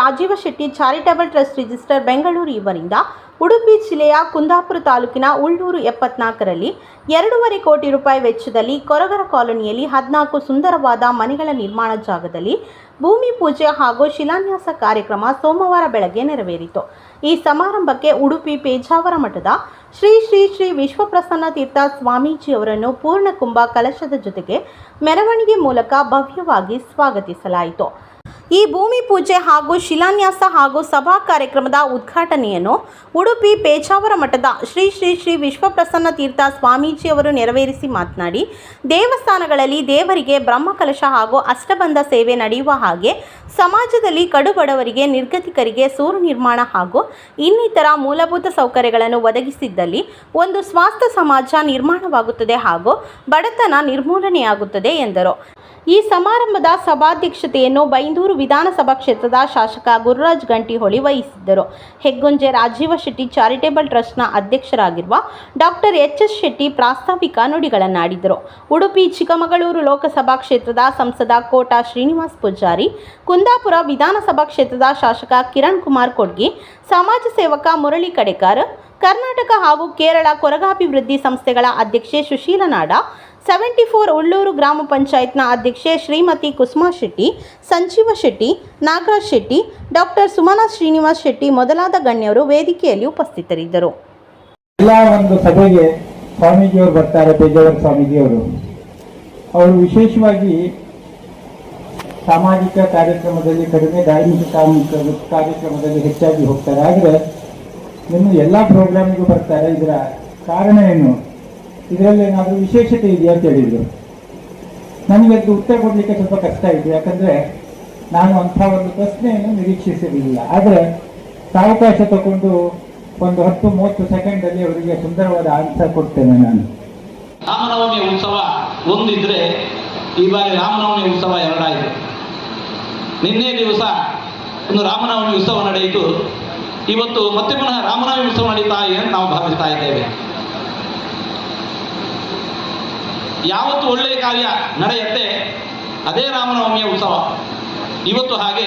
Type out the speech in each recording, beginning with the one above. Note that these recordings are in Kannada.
Rajeev Shetty charitable trust register Bengaluru ಇವರಿಂದ ಉಡುಪಿ ಜಿಲ್ಲೆಯ ಕುಂದಾಪುರ ತಾಲೂಕಿನ ಉಳ್ಳೂರು ಎಪ್ಪತ್ನಾಲ್ಕರಲ್ಲಿ ಎರಡೂವರೆ ಕೋಟಿ ರೂಪಾಯಿ ವೆಚ್ಚದಲ್ಲಿ ಕೊರಗರ ಕಾಲೋನಿಯಲ್ಲಿ ಹದಿನಾಲ್ಕು ಸುಂದರವಾದ ಮನೆಗಳ ನಿರ್ಮಾಣ ಜಾಗದಲ್ಲಿ ಭೂಮಿ ಪೂಜೆ ಹಾಗೂ ಶಿಲಾನ್ಯಾಸ ಕಾರ್ಯಕ್ರಮ ಸೋಮವಾರ ಬೆಳಗ್ಗೆ ನೆರವೇರಿತು. ಈ ಸಮಾರಂಭಕ್ಕೆ ಉಡುಪಿ ಪೇಜಾವರ ಮಠದ ಶ್ರೀ ಶ್ರೀ ಶ್ರೀ ವಿಶ್ವಪ್ರಸನ್ನ ತೀರ್ಥ ಸ್ವಾಮೀಜಿ ಅವರನ್ನು ಪೂರ್ಣಕುಂಭ ಕಲಶದ ಜೊತೆಗೆ ಮೆರವಣಿಗೆ ಮೂಲಕ ಭವ್ಯವಾಗಿ ಸ್ವಾಗತಿಸಲಾಯಿತು. ಈ ಭೂಮಿ ಪೂಜೆ ಹಾಗೂ ಶಿಲಾನ್ಯಾಸ ಹಾಗೂ ಸಭಾ ಕಾರ್ಯಕ್ರಮದ ಉದ್ಘಾಟನೆಯನ್ನು ಉಡುಪಿ ಪೇಚಾವರ ಮಠದ ಶ್ರೀ ಶ್ರೀ ಶ್ರೀ ವಿಶ್ವಪ್ರಸನ್ನ ತೀರ್ಥ ಸ್ವಾಮೀಜಿಯವರು ನೆರವೇರಿಸಿ ಮಾತನಾಡಿ, ದೇವಸ್ಥಾನಗಳಲ್ಲಿ ದೇವರಿಗೆ ಬ್ರಹ್ಮಕಲಶ ಹಾಗೂ ಅಷ್ಟಬಂಧ ಸೇವೆ ನಡೆಯುವ ಹಾಗೆ ಸಮಾಜದಲ್ಲಿ ಕಡುಬಡವರಿಗೆ, ನಿರ್ಗತಿಕರಿಗೆ ಸೂರು ನಿರ್ಮಾಣ ಹಾಗೂ ಇನ್ನಿತರ ಮೂಲಭೂತ ಸೌಕರ್ಯಗಳನ್ನು ಒದಗಿಸಿದ್ದಲ್ಲಿ ಒಂದು ಸ್ವಾಸ್ಥ್ಯ ಸಮಾಜ ನಿರ್ಮಾಣವಾಗುತ್ತದೆ ಹಾಗೂ ಬಡತನ ನಿರ್ಮೂಲನೆಯಾಗುತ್ತದೆ ಎಂದರು. ಈ ಸಮಾರಂಭದ ಸಭಾಧ್ಯಕ್ಷತೆಯನ್ನು ಬೈಂದೂರು ವಿಧಾನಸಭಾ ಕ್ಷೇತ್ರದ ಶಾಸಕ ಗುರುರಾಜ್ ಗಂಟಿಹೊಳಿ ವಹಿಸಿದ್ದರು. ಹೆಗ್ಗುಂಜೆ ರಾಜೀವ ಶೆಟ್ಟಿ ಚಾರಿಟೇಬಲ್ ಟ್ರಸ್ಟ್ನ ಅಧ್ಯಕ್ಷರಾಗಿರುವ ಡಾಕ್ಟರ್ ಎಚ್ ಎಸ್ ಶೆಟ್ಟಿ ಪ್ರಾಸ್ತಾವಿಕ ನುಡಿಗಳನ್ನಾಡಿದರು. ಉಡುಪಿ, ಚಿಕ್ಕಮಗಳೂರು ಲೋಕಸಭಾ ಕ್ಷೇತ್ರದ ಸಂಸದ ಕೋಟಾ ಶ್ರೀನಿವಾಸ್ ಪೂಜಾರಿ, ಕುಂದಾಪುರ ವಿಧಾನಸಭಾ ಕ್ಷೇತ್ರದ ಶಾಸಕ ಕಿರಣ್ ಕುಮಾರ್ ಕೊಡ್ಗಿ, ಸಮಾಜ ಸೇವಕ ಮುರಳಿ ಕಡೆಕಾರ್, ಕರ್ನಾಟಕ ಹಾಗೂ ಕೇರಳ ಕೊರಗಾಭಿವೃದ್ಧಿ ಸಂಸ್ಥೆಗಳ ಅಧ್ಯಕ್ಷೆ ಸುಶೀಲ ನಾಡ ಸೆವೆಂಟಿ ಫೋರ್ ಉಳ್ಳೂರು ಗ್ರಾಮ ಪಂಚಾಯತ್ನ ಅಧ್ಯಕ್ಷೆ ಶ್ರೀಮತಿ ಕುಸುಮಾ ಶೆಟ್ಟಿ, ಸಂಜೀವ ಶೆಟ್ಟಿ, ನಾಗರಾಜ್ ಶೆಟ್ಟಿ, ಡಾಕ್ಟರ್ ಸುಮನಾ ಶ್ರೀನಿವಾಸ್ ಶೆಟ್ಟಿ ಮೊದಲಾದ ಗಣ್ಯರು ವೇದಿಕೆಯಲ್ಲಿ ಉಪಸ್ಥಿತರಿದ್ದರು. ಎಲ್ಲ ಒಂದು ಸಭೆಗೆ ಸ್ವಾಮೀಜಿಯವರು ಬರ್ತಾರೆ, ಪೇಜಾವರ ಸ್ವಾಮೀಜಿಯವರು. ಅವರು ವಿಶೇಷವಾಗಿ ಸಾಮಾಜಿಕ ಕಾರ್ಯಕ್ರಮದಲ್ಲಿ ಕಡಿಮೆ, ಧಾರ್ಮಿಕ ಕಾರ್ಯಕ್ರಮದಲ್ಲಿ ಹೆಚ್ಚಾಗಿ ಹೋಗ್ತಾರೆ. ಆದರೆ ನಿಮ್ಮ ಎಲ್ಲ ಪ್ರೋಗ್ರಾಮಿಗೂ ಬರ್ತಾರೆ. ಇದರ ಕಾರಣ ಏನು? ಇದರಲ್ಲಿ ಏನಾದರೂ ವಿಶೇಷತೆ ಇದೆಯಾ ಅಂತ ಹೇಳಿದರು. ನನಗೆ ಅದು ಉತ್ತರ ಕೊಡಲಿಕ್ಕೆ ಸ್ವಲ್ಪ ಕಷ್ಟ ಆಯಿತು ಯಾಕಂದ್ರೆ ನಾನು ಅಂಥ ಒಂದು ಪ್ರಶ್ನೆಯನ್ನು ನಿರೀಕ್ಷಿಸಿರಲಿಲ್ಲ ಆದರೆ ಸಾವಕಾಶ ತಗೊಂಡು ಒಂದು ಹತ್ತು ಮೂವತ್ತು ಸೆಕೆಂಡಲ್ಲಿ ಅವರಿಗೆ ಸುಂದರವಾದ ಆನ್ಸರ್ ಕೊಡ್ತೇನೆ ನಾನು. ರಾಮನವಮಿ ಉತ್ಸವ ಒಂದಿದ್ರೆ ಈ ಬಾರಿ ರಾಮನವಮಿ ಉತ್ಸವ ಎರಡಾಯಿತು. ನಿನ್ನೆ ದಿವಸ ಒಂದು ರಾಮನವಮಿ ಉತ್ಸವ ನಡೆಯಿತು. ಇವತ್ತು ಮತ್ತೆ ಪುನಃ ರಾಮನವಮಿ ಉತ್ಸವ ನಡೀತಾ ಇದೆ ಅಂತ ನಾವು ಭಾವಿಸ್ತಾ ಇದ್ದೇವೆ. ಯಾವತ್ತು ಒಳ್ಳೆಯ ಕಾರ್ಯ ನಡೆಯುತ್ತೆ, ಅದೇ ರಾಮನವಮಿಯ ಉತ್ಸವ. ಇವತ್ತು ಹಾಗೆ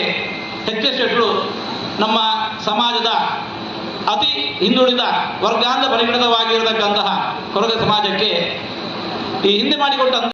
ಎಸ್ ಶೆಟ್ರು ನಮ್ಮ ಸಮಾಜದ ಅತಿ ಹಿಂದುಳಿದ ವರ್ಗಾಂತ ಪರಿಗಣಿತವಾಗಿರತಕ್ಕಂತಹ ಕೊರಗ ಸಮಾಜಕ್ಕೆ ಈ ಹಿಂದೆ ಮಾಡಿಕೊಟ್ಟಂತ